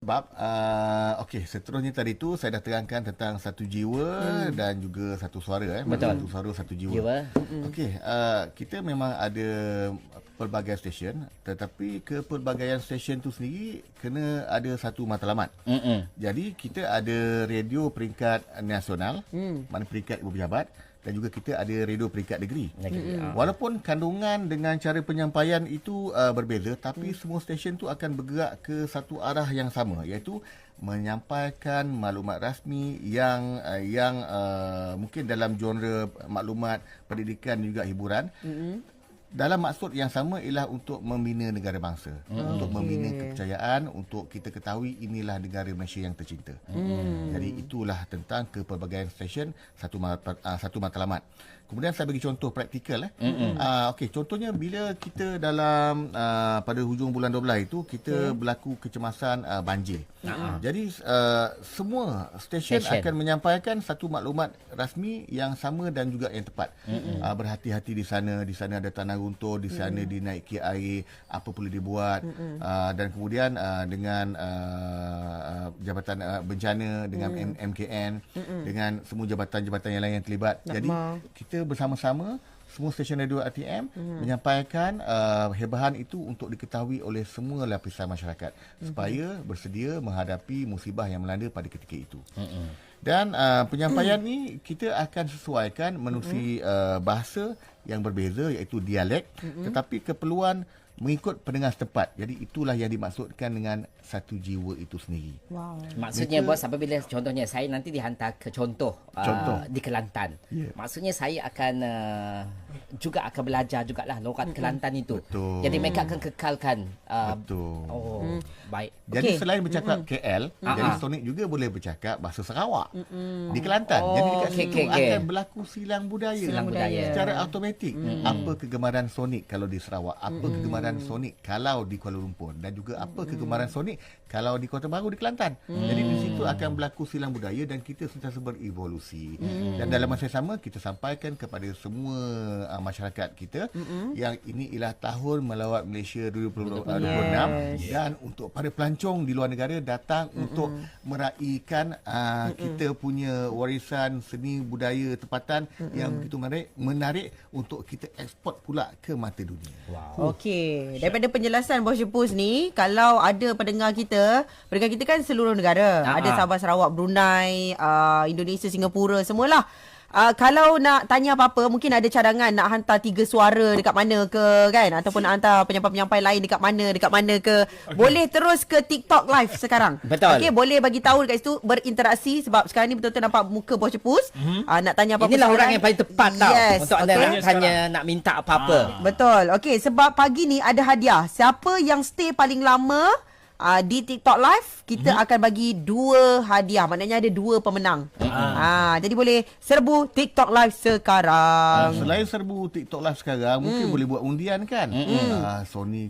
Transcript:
Sebab uh, okey seterusnya tadi tu saya dah terangkan tentang satu jiwa hmm. dan juga satu suara eh Betul. satu suara satu jiwa. Jiwa. Okey uh, kita memang ada pelbagai stesen tetapi kepelbagaian stesen tu sendiri kena ada satu matlamat. Mm-mm. Jadi kita ada radio peringkat nasional, hmm. mana peringkat ibu pejabat dan juga kita ada radio peringkat negeri. Negeri, ah. Walaupun kandungan dengan cara penyampaian itu uh, berbeza tapi semua stesen tu akan bergerak ke satu arah yang sama iaitu menyampaikan maklumat rasmi yang uh, yang uh, mungkin dalam genre maklumat pendidikan juga hiburan. Mm-hmm dalam maksud yang sama ialah untuk membina negara bangsa, hmm. untuk membina kepercayaan, untuk kita ketahui inilah negara Malaysia yang tercinta. Hmm. Jadi itulah tentang kepelbagaian stesen satu uh, satu matlamat. Kemudian saya bagi contoh praktikal eh. Hmm. Uh, okey, contohnya bila kita dalam uh, pada hujung bulan 12 itu kita hmm. berlaku kecemasan uh, banjir. Hmm. Jadi uh, semua stesen Stesen. akan menyampaikan satu maklumat rasmi yang sama dan juga yang tepat. Hmm. Uh, berhati-hati di sana, di sana ada tanah runtuh, di sana mm. dinaiki air, apa perlu dibuat uh, dan kemudian uh, dengan uh, jabatan uh, bencana dengan mm. MKN Mm-mm. dengan semua jabatan-jabatan yang lain yang terlibat. Nak Jadi mau. kita bersama-sama semua stesen radio RTM mm. menyampaikan uh, hebahan itu untuk diketahui oleh semua lapisan masyarakat mm. supaya bersedia menghadapi musibah yang melanda pada ketika itu. Mm-mm. Dan uh, penyampaian ni kita akan sesuaikan menerusi uh, bahasa yang berbeza iaitu dialek mm-hmm. tetapi keperluan mengikut pendengar setempat. Jadi itulah yang dimaksudkan dengan satu jiwa itu sendiri. Wow. Maksudnya Mereka- bos apabila contohnya saya nanti dihantar ke contoh, Contoh. Uh, di Kelantan. Ya. Maksudnya saya akan uh, juga akan belajar jugalah logat Kelantan itu. Betul. Jadi mereka akan kekalkan uh, Betul. Oh, baik. Jadi Okey. selain bercakap KL, jadi Ah, ah. Sonic juga boleh bercakap bahasa Sarawak di Kelantan. jadi dekat okey, situ okey, okey. akan berlaku silang budaya. Silang budaya. Secara automatik. Apa kegemaran Sonic kalau di Sarawak, apa kegemaran Sonic kalau di Kuala Lumpur dan juga apa kegemaran Sonic kalau di Kota Baru di Kelantan. Jadi di situ akan berlaku silang budaya dan kita sentiasa berevolusi. Dan dalam masa yang sama kita sampaikan kepada semua uh, masyarakat kita yang ini ialah tahun melawat Malaysia 2026 Yes. dan untuk para pelancong di luar negara datang mm-hmm. untuk meraihkan uh, kita punya warisan seni budaya tempatan mm-hmm. yang begitu menarik menarik untuk kita ekspor pula ke mata dunia. Wow. Okey, daripada penjelasan Bos Jepus ni, kalau ada pendengar kita, pendengar kita kan seluruh negara. Ah, Ada ah. Sabah, Sarawak, Brunei, uh, Indonesia, Singapura, semualah. Uh, kalau nak tanya apa-apa, mungkin ada cadangan nak hantar tiga suara dekat mana ke kan ataupun nak hantar penyampai-penyampai lain dekat mana, dekat mana ke. Boleh terus ke TikTok live sekarang. Betul. Okey, boleh bagi tahu dekat situ berinteraksi sebab sekarang ni betul-betul nampak muka Bos Jepus. Mm-hmm. Uh, nak tanya apa-apa Inilah soalan. orang yang paling tepat tau Yes, untuk anda okey. nak tanya nak minta apa-apa. Betul. Okey, sebab pagi ni ada hadiah. Siapa yang stay paling lama uh, di TikTok Live, kita mm-hmm. akan bagi dua hadiah. Maknanya ada dua pemenang. Mm-hmm. Uh, jadi boleh serbu TikTok Live sekarang. Uh, selain serbu TikTok live sekarang, mungkin boleh buat undian kan? Mm-hmm. Uh, Sony